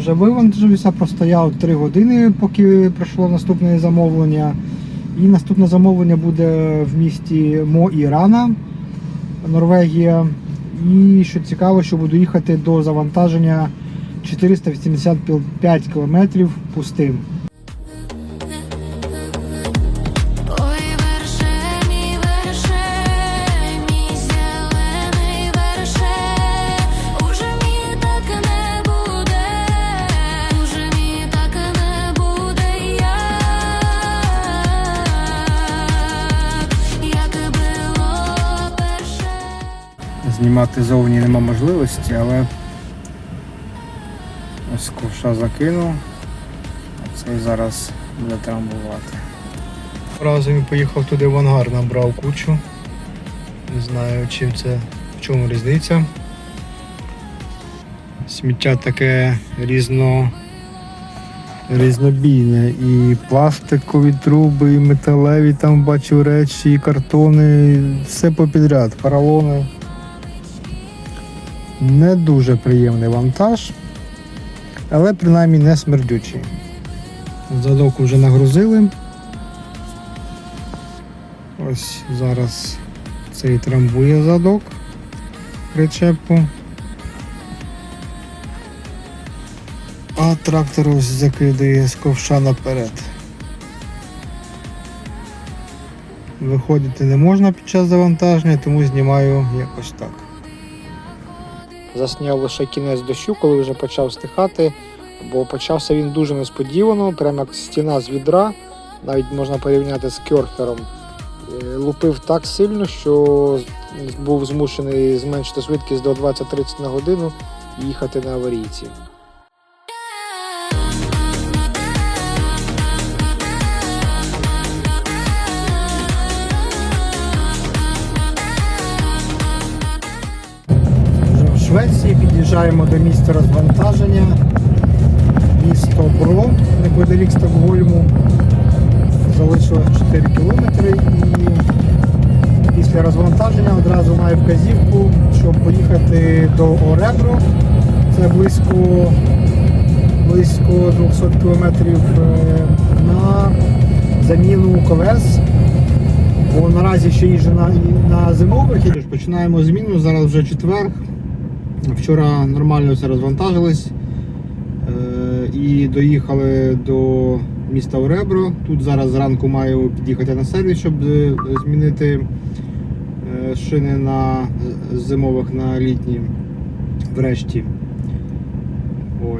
вже вивантажився, простояв 3 години, поки пройшло наступне замовлення. І наступне замовлення буде в місті Мо і Рана, Норвегія. І що цікаво, що буду їхати до завантаження 485 кілометрів пустим. Знімати зовні нема можливості, але ось ковша закинув, а зараз буде трамбувати. Разом і поїхав туди в ангар, набрав кучу. Не знаю, чим це, в чому різниця. Сміття таке різно, різнобійне. І пластикові труби, і металеві там бачив речі, і картони, все попідряд, поролони. Не дуже приємний вантаж, але принаймні не смердючий. Задок вже нагрузили. Ось зараз цей трамбує задок причепу. А трактор ось закидає з ковша наперед. Виходити не можна під час завантаження, тому знімаю якось так. Засняв лише кінець дощу, коли вже почав стихати, бо почався він дуже несподівано, прямо як стіна з відра, навіть можна порівняти з кьорхером. Е, Лупив так сильно, що був змушений зменшити швидкість до 20-30 на годину і їхати на аварійці. Під'їжджаємо до місця розвантаження. Місто Бро, неподалік Стокгольму. Залишилось 4 кілометри і після розвантаження одразу маю вказівку, щоб поїхати до Оребро. Це близько, близько 200 кілометрів е, на заміну колес. Бо наразі ще їжджу на, на зимових. Починаємо зміну, зараз вже четвер. Вчора нормально все розвантажились е, і доїхали до міста Оребро. Тут зараз зранку маю під'їхати на сервіс, щоб е, змінити е, шини на зимових на літні врешті.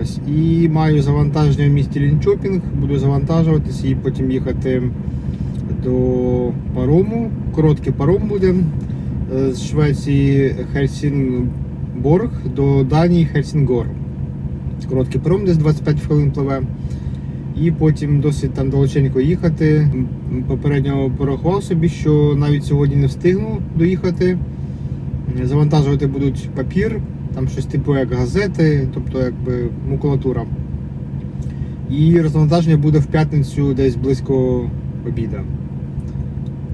Ось. І маю завантаження в місті Лінчопінг, буду завантажуватись і потім їхати до парому. Короткий паром буде з Швеції Хельсінгборг до Данії Хельсінгор. Короткий паром десь 25 хвилин пливе. І потім досить там далеченько їхати. Попередньо порахував собі, що навіть сьогодні не встигну доїхати. Завантажувати будуть папір, там щось типу як газети, тобто якби макулатура. І розвантаження буде в п'ятницю десь близько обіда.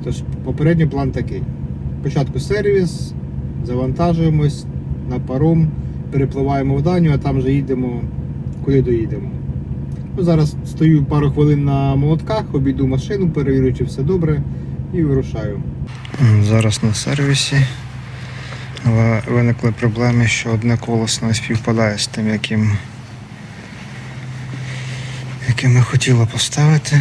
Тож попередньо план такий. Спочатку сервіс, завантажуємось на паром, перепливаємо в Данію, а там вже їдемо, куди доїдемо. Ну, зараз стою пару хвилин на молотках, обійду машину, перевірю, чи все добре, і вирушаю. Зараз на сервісі. Але виникли проблеми, що одне колесо не співпадає з тим, яким, яким ми хотіли поставити.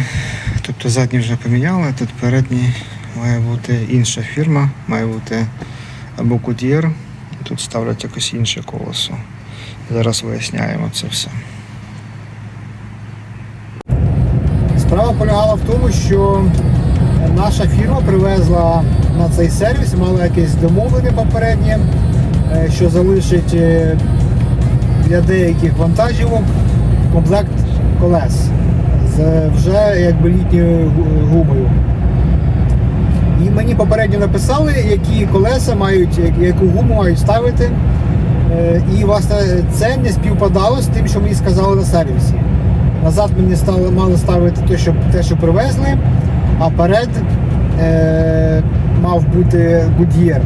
Тобто задній вже поміняли, тут передній має бути інша фірма, має бути або Goodyear, тут ставлять якось інше колесо. Зараз виясняємо це все. Справа полягала в тому, що наша фірма привезла на цей сервіс, мала якесь домовлення попереднє, е, що залишить е, для деяких вантажівок комплект колес з вже якби літньою гу- гумою. І мені попередньо написали, які колеса мають, яку гуму мають ставити. Е, І власне це не співпадало з тим, що мені сказали на сервісі. Назад мені стали, мали ставити те, що, те, що привезли, а перед е, мав бути Goodyear.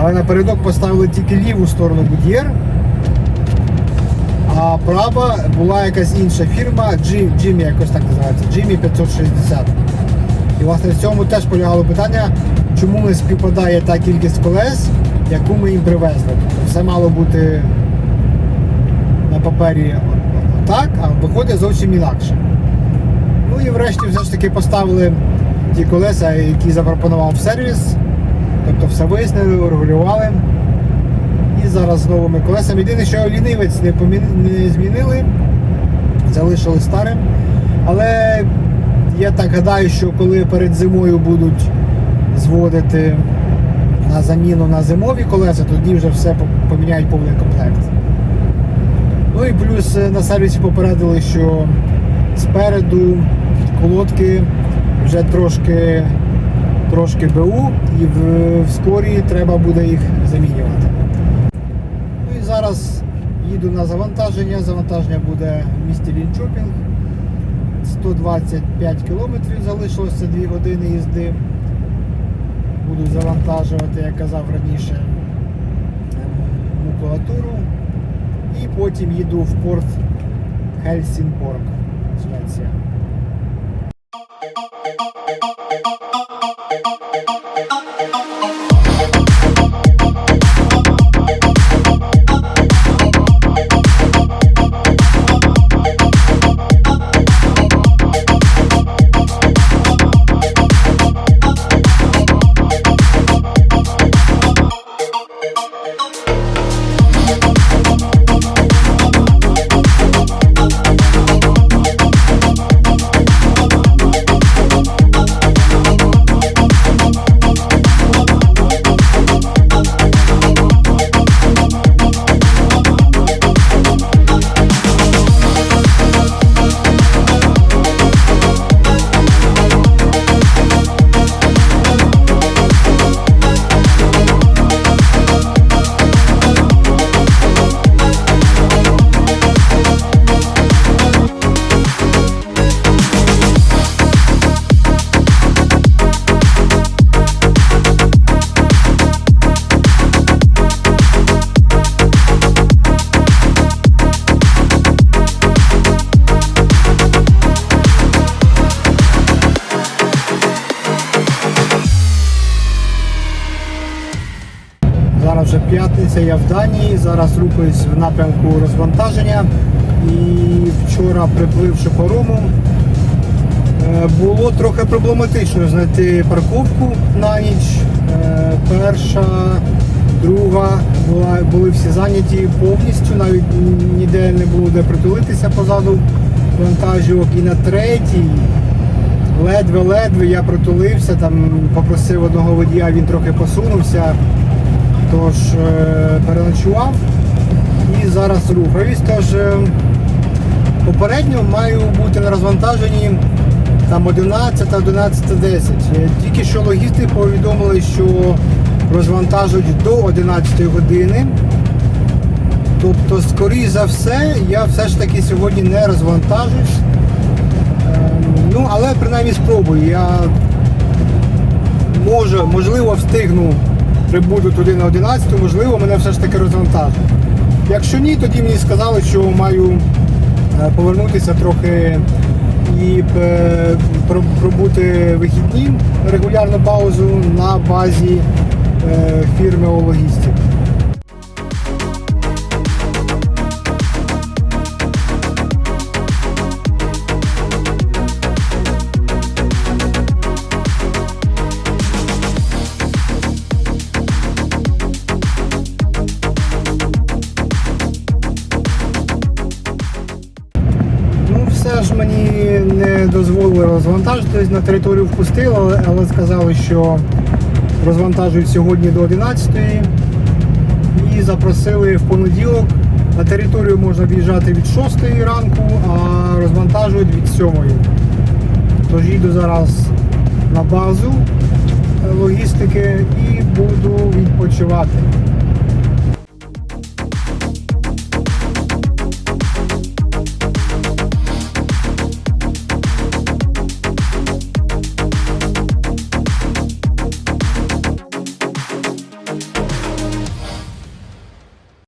Але напередок поставили тільки ліву сторону Goodyear, А права була якась інша фірма, Jimmy якось так називається, Jimmy 560. І власне в цьому теж полягало питання, чому не співпадає та кількість колес, яку ми їм привезли. Тобто все мало бути на папері так, а виходить зовсім інакше. Ну і врешті все ж таки поставили ті колеса, які запропонував сервіс. Тобто все вияснили, регулювали. І зараз з новими колесами. Єдине, що лінивець не, помі... не змінили, залишили старим. Але я так гадаю, що коли перед зимою будуть зводити на заміну на зимові колеса, тоді вже все поміняють повний комплект. Ну і плюс е, на сервісі попередили, що спереду колодки вже трошки, трошки БУ, і в, в треба буде їх замінювати. Ну і зараз їду на завантаження. Завантаження буде в місті Лінчопінг. 125 кілометрів залишилося 2 години їзди. Буду завантажувати, як казав раніше, ем, макулатуру. І потім їду в порт Хельсінборг, Швеція. Зараз п'ятниця, я в Данії. Зараз рухаюсь в напрямку розвантаження. І вчора, припливши паромом, е, було трохи проблематично знайти парковку на ніч. Е, Перша, друга була, були всі зайняті повністю, навіть ніде не було де притулитися позаду вантажівок. І на третій ледве-ледве я притулився, там попросив одного водія, він трохи посунувся. Тож е, переночував і зараз рухаюсь. Тож попередньо маю бути на розвантаженні там 11 11.10. Е, Тільки що логісти повідомили, що розвантажують до 11 години. Тобто, скоріш за все, я все ж таки сьогодні не розвантажусь. Е, Ну, але принаймні спробую. Я може, можливо, встигну прибуду туди на 11, можливо, мене все ж таки розвантажить. Якщо ні, тоді мені сказали, що маю е, повернутися трохи і е, пробути вихідні регулярну паузу на базі е, фірми Ологістик. Розвантажитись, на територію впустили, але, але сказали, що розвантажують сьогодні до 11 і запросили в понеділок. На територію можна в'їжджати від 6 ранку, а розвантажують від 7. Тож їду зараз на базу е, логістики і буду відпочивати.